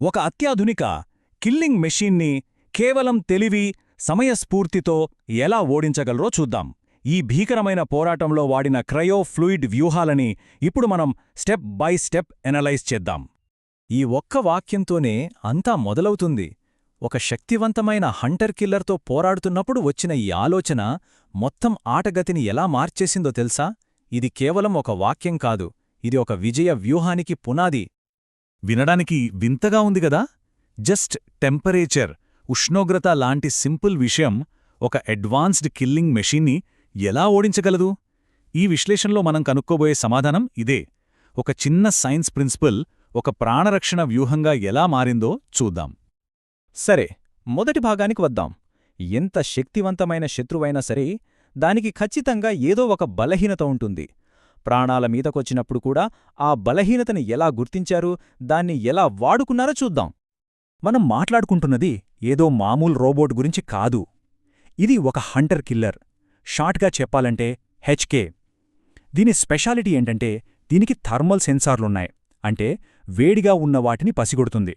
ఒక అత్యాధునిక కిల్లింగ్ మెషీన్ని కేవలం తెలివి సమయస్ఫూర్తితో ఎలా ఓడించగలరో చూద్దాం. ఈ భీకరమైన పోరాటంలో వాడిన క్రయో ఫ్లూయిడ్ వ్యూహాలని ఇప్పుడు మనం స్టెప్ బై స్టెప్ ఎనలైజ్ చేద్దాం. ఈ ఒక్క వాక్యంతోనే అంతా మొదలవుతుంది. ఒక శక్తివంతమైన హంటర్ కిల్లర్తో పోరాడుతున్నప్పుడు వచ్చిన ఈ ఆలోచన మొత్తం ఆటగతిని ఎలా మార్చేసిందో తెలుసా? ఇది కేవలం ఒక వాక్యం కాదు. ఇది ఒక విజయ వ్యూహానికి పునాది. వినడానికి వింతగా ఉంది గదా జస్ట్ టెంపరేచర్ ఉష్ణోగ్రత లాంటి సింపుల్ విషయం ఒక అడ్వాన్స్డ్ కిల్లింగ్ మెషీన్ని ఎలా ఓడించగలదు? ఈ విశ్లేషణలో మనం కనుక్కోబోయే సమాధానం ఇదే. ఒక చిన్న సైన్స్ ప్రిన్సిపల్ ఒక ప్రాణరక్షణ వ్యూహంగా ఎలా మారిందో చూద్దాం. సరే మొదటి భాగానికి వద్దాం. ఎంత శక్తివంతమైన శత్రువైనా సరే దానికి ఖచ్చితంగా ఏదో ఒక బలహీనత ఉంటుంది. ప్రాణాల మీదకొచ్చినప్పుడు కూడా ఆ బలహీనతని ఎలా గుర్తించారు దాన్ని ఎలా వాడుకున్నారో చూద్దాం. మనం మాట్లాడుకుంటున్నది ఏదో మామూలు రోబోట్ గురించి కాదు. ఇది ఒక హంటర్ కిల్లర్. షార్ట్గా చెప్పాలంటే హెచ్కే దీని స్పెషాలిటీ ఏంటంటే దీనికి థర్మల్ సెన్సార్లున్నాయి. అంటే వేడిగా ఉన్న వాటిని పసిగొడుతుంది.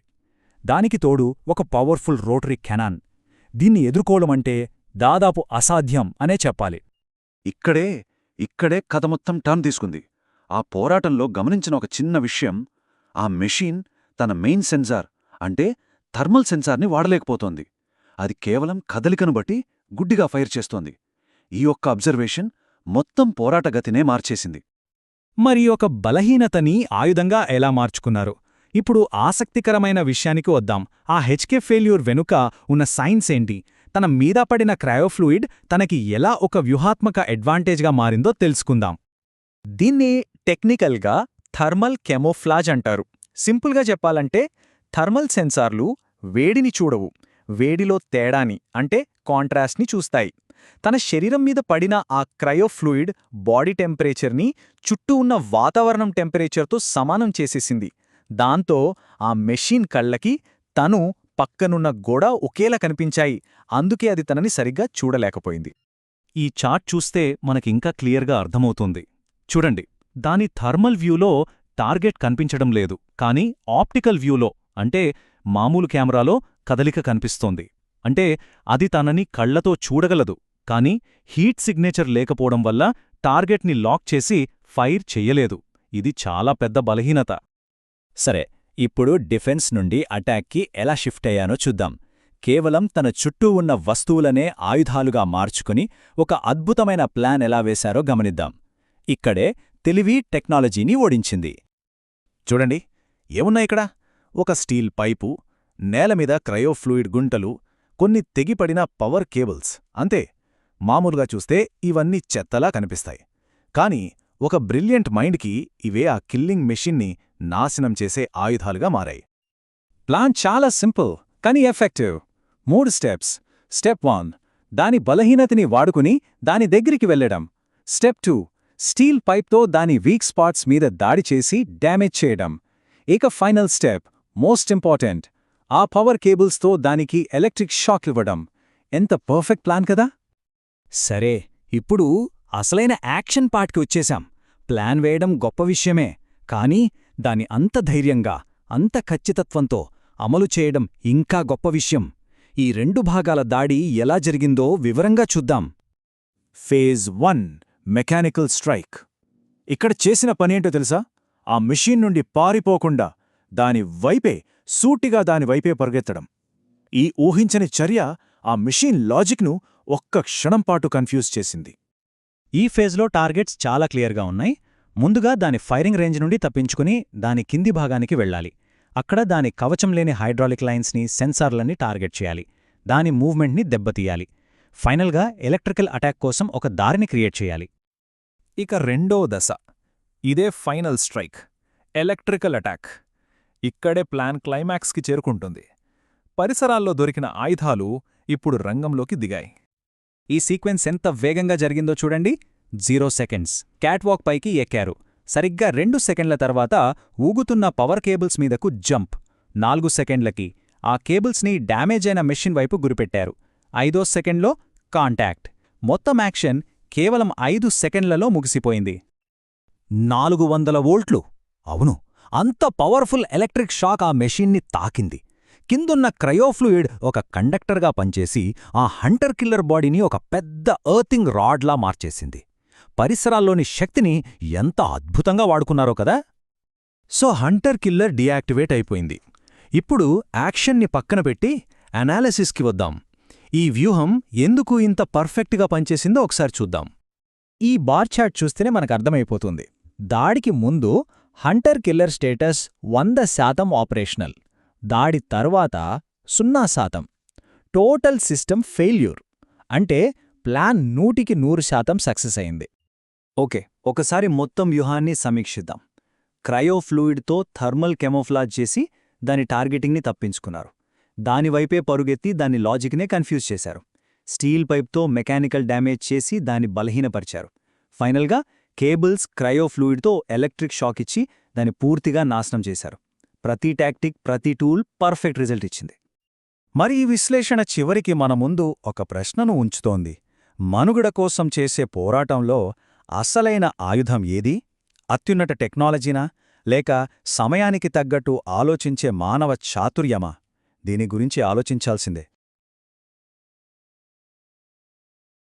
దానికి తోడు ఒక పవర్ఫుల్ రోటరీ కెనాన్. దీన్ని ఎదుర్కోవడమంటే దాదాపు అసాధ్యం అనే చెప్పాలి. ఇక్కడే ఇక్కడే కథ మొత్తం టర్న్ తీసుకుంది. ఆ పోరాటంలో గమనించిన ఒక చిన్న విషయం ఆ మెషీన్ తన మెయిన్ సెన్సార్ అంటే థర్మల్ సెన్సార్ని వాడలేకపోతోంది. అది కేవలం కదలికను బట్టి గుడ్డిగా ఫైర్ చేస్తోంది. ఈ ఒక్క అబ్జర్వేషన్ మొత్తం పోరాటగతినే మార్చేసింది. మరి ఒక బలహీనతని ఆయుధంగా ఎలా మార్చుకున్నారు? ఇప్పుడు ఆసక్తికరమైన విషయానికి వద్దాం. ఆ హెచ్కే ఫెయిల్యూర్ వెనుక ఉన్న సైన్స్ ఏంటి? తన మీద పడిన క్రయోఫ్లూయిడ్ తనకి ఎలా ఒక వ్యూహాత్మక అడ్వాంటేజ్గా మారిందో తెలుసుకుందాం. దీన్ని టెక్నికల్గా థర్మల్ కెమోఫ్లాజ్ అంటారు. సింపుల్గా చెప్పాలంటే థర్మల్ సెన్సార్లు వేడిని చూడవు వేడిలో తేడాని అంటే కాంట్రాస్ట్ని చూస్తాయి. తన శరీరం మీద పడిన ఆ క్రయోఫ్లూయిడ్ బాడీ టెంపరేచర్ని చుట్టూ ఉన్న వాతావరణం టెంపరేచర్తో సమానం చేసేసింది. దాంతో ఆ మెషీన్ కళ్ళకి తను పక్కనున్న గోడ ఒకేలా కనిపించాయి. అందుకే అది తనని సరిగ్గా చూడలేకపోయింది. ఈ చార్ట్ చూస్తే మనకింకా క్లియర్గా అర్థమవుతుంది. చూడండి దాని థర్మల్ వ్యూలో టార్గెట్ కనిపించడం లేదు. కానీ ఆప్టికల్ వ్యూలో అంటే మామూలు కెమెరాలో కదలిక కనిపిస్తోంది. అంటే అది తనని కళ్ళతో చూడగలదు. కానీ హీట్ సిగ్నేచర్ లేకపోవడం వల్ల టార్గెట్ని లాక్ చేసి ఫైర్ చెయ్యలేదు ఇది చాలా పెద్ద బలహీనత. సరే ఇప్పుడు డిఫెన్స్ నుండి అటాక్కి ఎలా షిఫ్ట్ అయ్యానో చూద్దాం. కేవలం తన చుట్టూ ఉన్న వస్తువులనే ఆయుధాలుగా మార్చుకుని ఒక అద్భుతమైన ప్లాన్ ఎలా వేశారో గమనిద్దాం. ఇక్కడే తెలివి టెక్నాలజీని ఓడించింది. చూడండి ఏమున్నాయి ఇక్కడ? ఒక స్టీల్ పైపు నేలమీద క్రయోఫ్లూయిడ్ గుంటలు కొన్ని తెగిపడిన పవర్ కేబుల్స్. అంతే మామూలుగా చూస్తే ఇవన్నీ చెత్తలా కనిపిస్తాయి. కాని ఒక బ్రిలియంట్ మైండ్కి ఇవే ఆ కిల్లింగ్ మెషిన్ని నాశనం చేసే ఆయుధాలుగా మారాయి. ప్లాన్ చాలా సింపుల్ కానీ ఎఫెక్టివ్. మూడు స్టెప్స్. Step one. దాని బలహీనతని వాడుకుని దాని దగ్గరికి వెళ్ళడం స్టెప్ టూ. స్టీల్ పైప్తో దాని వీక్ స్పాట్స్ మీద దాడి చేసి డ్యామేజ్ చేయడం. ఇక ఫైనల్ స్టెప్. Most important. ఆ పవర్ కేబుల్స్తో దానికి ఎలక్ట్రిక్ షాక్ ఇవ్వడం. ఎంత పర్ఫెక్ట్ ప్లాన్ కదా! సరే ఇప్పుడు అసలైన యాక్షన్ పార్ట్కి వచ్చేశాం. ప్లాన్ వేయడం గొప్ప విషయమే కానీ దాని అంత ధైర్యంగా అంత ఖచ్చితత్వంతో అమలు చేయడం ఇంకా గొప్ప విషయం. ఈ రెండు భాగాల దాడి ఎలా జరిగిందో వివరంగా చూద్దాం. Phase one mechanical strike. ఇక్కడ చేసిన పనేంటో తెలుసా? ఆ మిషీన్ నుండి పారిపోకుండా దాని వైపే సూటిగా దాని వైపే పరుగెత్తడం. ఈ ఊహించని చర్య ఆ మిషీన్ లాజిక్ను ఒక్క క్షణంపాటు కన్ఫ్యూజ్ చేసింది. ఈ ఫేజ్లో టార్గెట్స్ చాలా క్లియర్గా ఉన్నాయి. ముందుగా దాని ఫైరింగ్ రేంజ్ నుండి తప్పించుకుని దాని కింది భాగానికి వెళ్ళాలి. అక్కడ దాని కవచం లేని హైడ్రాలిక్ లైన్స్ని సెన్సార్లన్నీ టార్గెట్ చేయాలి. దాని మూవ్మెంట్ని దెబ్బతీయాలి. ఫైనల్గా ఎలక్ట్రికల్ అటాక్ కోసం ఒక దారిని క్రియేట్ చేయాలి. ఇక రెండో దశ. ఇదే ఫైనల్ స్ట్రైక్. Electrical attack. ఇక్కడే ప్లాన్ క్లైమాక్స్కి చేరుకుంటుంది. పరిసరాల్లో దొరికిన ఆయుధాలు ఇప్పుడు రంగంలోకి దిగాయి. ఈ సీక్వెన్స్ ఎంత వేగంగా జరిగిందో చూడండి. Zero seconds. క్యాట్వాక్ పైకి ఎక్కారు. సరిగ్గా రెండు సెకండ్ల తర్వాత ఊగుతున్న పవర్ కేబుల్స్ మీదకు జంప్. నాలుగు సెకండ్లకి. ఆ కేబుల్స్ని డ్యామేజ్ అయిన మెషిన్ వైపు గురిపెట్టారు. ఐదో సెకండ్లో కాంటాక్ట్. మొత్తం యాక్షన్ కేవలం ఐదు సెకండ్లలో ముగిసిపోయింది. నాలుగు వందల వోల్ట్లు? అవును. అంత పవర్ఫుల్ ఎలక్ట్రిక్ షాక్ ఆ మెషిన్ని తాకింది. కిందున్న క్రయోఫ్లూయిడ్ ఒక కండక్టర్గా పనిచేసి ఆ హంటర్ కిల్లర్ బాడీని ఒక పెద్ద ఎర్తింగ్ రాడ్లా మార్చేసింది. పరిసరాల్లోని శక్తిని ఎంత అద్భుతంగా వాడుకున్నారో కదా? సో హంటర్ కిల్లర్ డియాక్టివేట్ అయిపోయింది. ఇప్పుడు యాక్షన్ని పక్కన పెట్టి అనాలిసిస్కి వద్దాం. ఈ వ్యూహం ఎందుకు ఇంత పర్ఫెక్ట్గా పనిచేసిందో ఒకసారి చూద్దాం. ఈ బార్ చార్ట్ చూస్తేనే మనకు అర్థమైపోతుంది. దాడికి ముందు హంటర్ కిల్లర్ స్టేటస్ వంద శాతం ఆపరేషనల్. దాడి తర్వాత సున్నా శాతం. Total system failure. అంటే ప్లాన్ నూటికి నూరు శాతం సక్సెస్ అయింది. ఓకే ఒకసారి మొత్తం వ్యూహాన్ని సమీక్షిద్దాం. క్రయోఫ్లూయిడ్తో థర్మల్ కెమోఫ్లాజ్ చేసి దాని టార్గెటింగ్ని తప్పించుకున్నారు. దానివైపే పరుగెత్తి దాని లాజిక్నే కన్ఫ్యూజ్ చేశారు. స్టీల్ పైప్తో మెకానికల్ డ్యామేజ్ చేసి దాన్ని బలహీనపరిచారు. ఫైనల్గా కేబుల్స్ క్రయోఫ్లూయిడ్తో ఎలక్ట్రిక్ షాక్ ఇచ్చి దాన్ని పూర్తిగా నాశనం చేశారు. ప్రతి టాక్టిక్ ప్రతి టూల్ పర్ఫెక్ట్ రిజల్ట్ ఇచ్చింది. మరి ఈ విశ్లేషణ చివరికి మన ముందు ఒక ప్రశ్నను ఉంచుతోంది. మనుగడ కోసం చేసే పోరాటంలో అసలైన ఆయుధం ఏది? అత్యున్నత టెక్నాలజీనా? లేక సమయానికి తగ్గట్టు ఆలోచించే మానవ చాతుర్యమా? దీని గురించి ఆలోచించాల్సిందే.